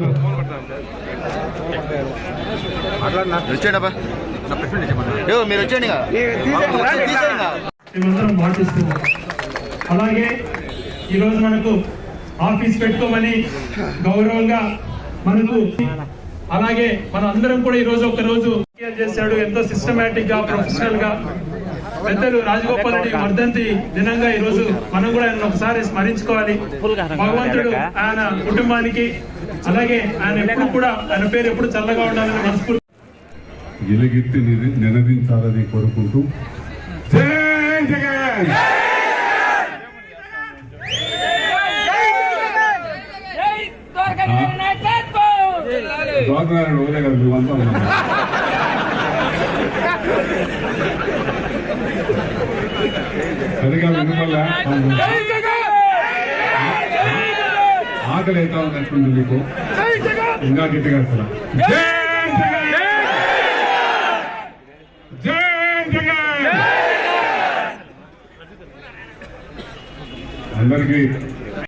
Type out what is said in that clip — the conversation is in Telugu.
నా మీరు. మేమందరం పాటిస్తున్నాం అలాగే ఈరోజు మనకు ఆఫీస్ పెట్టుకోమని గౌరవంగా మనకు అలాగే మన అందరం కూడా ఈరోజు ఒక రోజు చేశాడు. ఎంతో సిస్టమేటిక్గా ప్రొఫెషనల్గా పెద్దలు రాజగోపాల్ రెడ్డి వర్ధంతి దినంగా ఈ రోజు మనం కూడా ఆయన ఒకసారి స్మరించుకోవాలి. భగవంతుడు ఆయన కుటుంబానికి అలాగే ఆయన ఎప్పుడు కూడా ఆయన పేరు ఎప్పుడు చల్లగా ఉండాలని మనస్ఫూర్తి ఎలుగెత్తి నిద- నినదించాలని కోరుకుంటూ జై జగన్! ద్వారనారాయణ ఒకరే కదా మేమంతా వినవల్ల ఆకలి అవుతా ఉన్నట్టుంది మీకు? ఇంకా జగన్! అందరికీ